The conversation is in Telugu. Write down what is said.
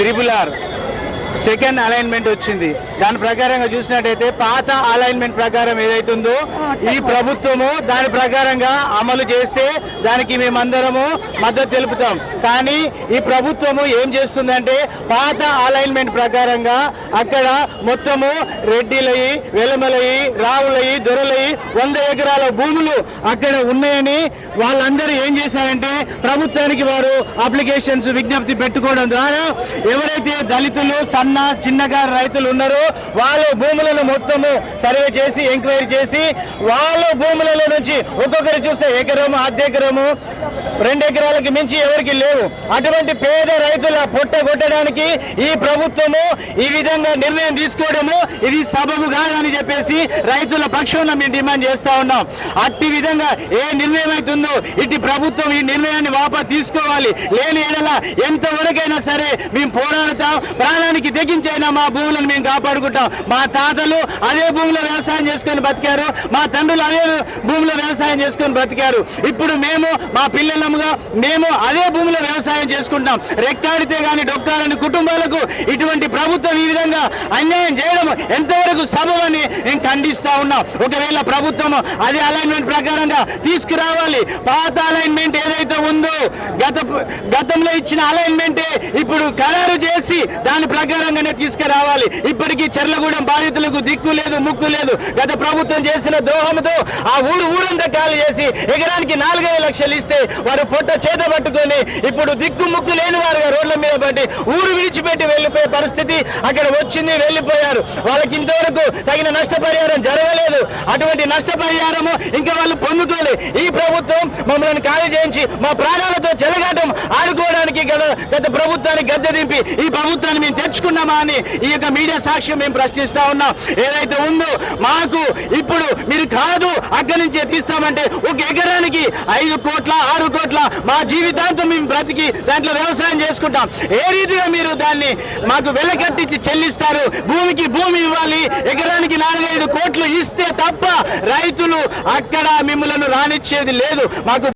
త్రిబుల్ ఆర్ సెకండ్ అలైన్మెంట్ వచ్చింది. దాని ప్రకారంగా చూసినట్టయితే పాత అలైన్మెంట్ ప్రకారం ఏదైతే ఉందో ఈ ప్రభుత్వము దాని ప్రకారంగా అమలు చేస్తే దానికి మేమందరము మద్దతు తెలుపుతాం. కానీ ఈ ప్రభుత్వము ఏం చేస్తుందంటే పాత అలైన్మెంట్ ప్రకారంగా అక్కడ మొత్తము రెడ్డిలయి వెలమలయి రావులయి దొరలయి వంద ఎకరాల భూములు అక్కడ ఉన్నాయని వాళ్ళందరూ ఏం చేశారంటే ప్రభుత్వానికి వారు అప్లికేషన్స్ విజ్ఞప్తి పెట్టుకోవడం ద్వారా ఎవరైతే దళితులు సన్న చిన్నగారు రైతులు ఉన్నారు. వాళ్ళ భూములను మొత్తము సర్వే చేసి ఎంక్వైరీ చేసి వాళ్ళ భూములలో నుంచి ఒక్కొక్కరు చూస్తే ఎకరము అర్ధ ఎకరము రెండు ఎకరాలకి మించి ఎవరికి లేవు. అటువంటి పేద రైతుల పొట్ట కొట్టడానికి ఈ ప్రభుత్వము ఈ విధంగా నిర్ణయం తీసుకోవడము ఇది సబబు కాదని చెప్పేసి రైతుల పక్షంలో మేము డిమాండ్ చేస్తా ఉన్నాం. అట్టి విధంగా ఏ నిర్ణయం అవుతుందో ఇటు ప్రభుత్వం ఈ నిర్ణయాన్ని వాపా తీసుకోవాలి. లేని ఎడల ఎంతవరకైనా సరే మేము పోరాడతాం. ప్రాణానికి అప్పగించైనా మా భూములను మేము కాపాడుకుంటాం. మా తాతలు అదే భూమిలో వ్యవసాయం చేసుకొని బతికారు. మా తండ్రులు అదే భూమిలో వ్యవసాయం చేసుకొని బతికారు. ఇప్పుడు మేము మా పిల్లలముగా మేము అదే భూమిలో వ్యవసాయం చేసుకుంటాం. రెక్కాడితే కానీ డొక్కాలని కుటుంబాలకు ఇటువంటి ప్రభుత్వం ఈ విధంగా అన్యాయం చేయడం ఎంతవరకు సబమని నేను ఖండిస్తా ఉన్నాం. ఒకవేళ ప్రభుత్వం అదే అలైన్మెంట్ ప్రకారంగా తీసుకురావాలి. పాత అలైన్మెంట్ ఏదైతే ఉందో గత గతంలో ఇచ్చిన అలైన్మెంటే ఇప్పుడు ఖరారు చేసి దాని ప్రకారం ప్రకారంగానే తీసుకురావాలి. ఇప్పటికీ చెర్లగూడెం బాధితులకు దిక్కు లేదు ముక్కు లేదు. గత ప్రభుత్వం చేసిన ద్రోహంతో ఆ ఊరు ఊరంతా ఖాళీ చేసి ఎకరానికి నాలుగైదు లక్షలు ఇస్తే వారు పొట్ట చేత పట్టుకొని ఇప్పుడు దిక్కు ముక్కు లేని వారుగా రోడ్ల మీద పట్టి ఊరు విడిచిపెట్టి వెళ్ళిపోయే పరిస్థితి అక్కడ వచ్చింది వెళ్ళిపోయారు. వాళ్ళకి ఇంతవరకు తగిన నష్టపరిహారం జరగలేదు. అటువంటి నష్టపరిహారము ఇంకా వాళ్ళు పొందుకోలే. ఈ ప్రభుత్వం మమ్మల్ని ఖాళీ చేయించి మా ప్రాణాలతో చెలగాటం గత గత ప్రభుత్వాన్ని గద్దె దింపి ఈ ప్రభుత్వాన్ని మేము తెచ్చుకున్నామా అని ఈ యొక్క మీడియా సాక్ష్యం మేము ప్రశ్నిస్తా ఉన్నాం. ఏదైతే ఉందో మాకు ఇప్పుడు మీరు కాదు అక్కడి నుంచే తీస్తామంటే ఒక ఎకరానికి ఐదు కోట్ల ఆరు కోట్ల మా జీవితాంతం మేము బ్రతికి దాంట్లో వ్యవసాయం చేసుకుంటాం. ఏ రీతిగా మీరు దాన్ని మాకు వెలకట్టించి చెల్లిస్తారు? భూమికి భూమి ఇవ్వాలి ఎకరానికి నాలుగైదు కోట్లు ఇస్తే తప్ప రైతులు అక్కడ మిమ్మలను రానిచ్చేది లేదు. మాకు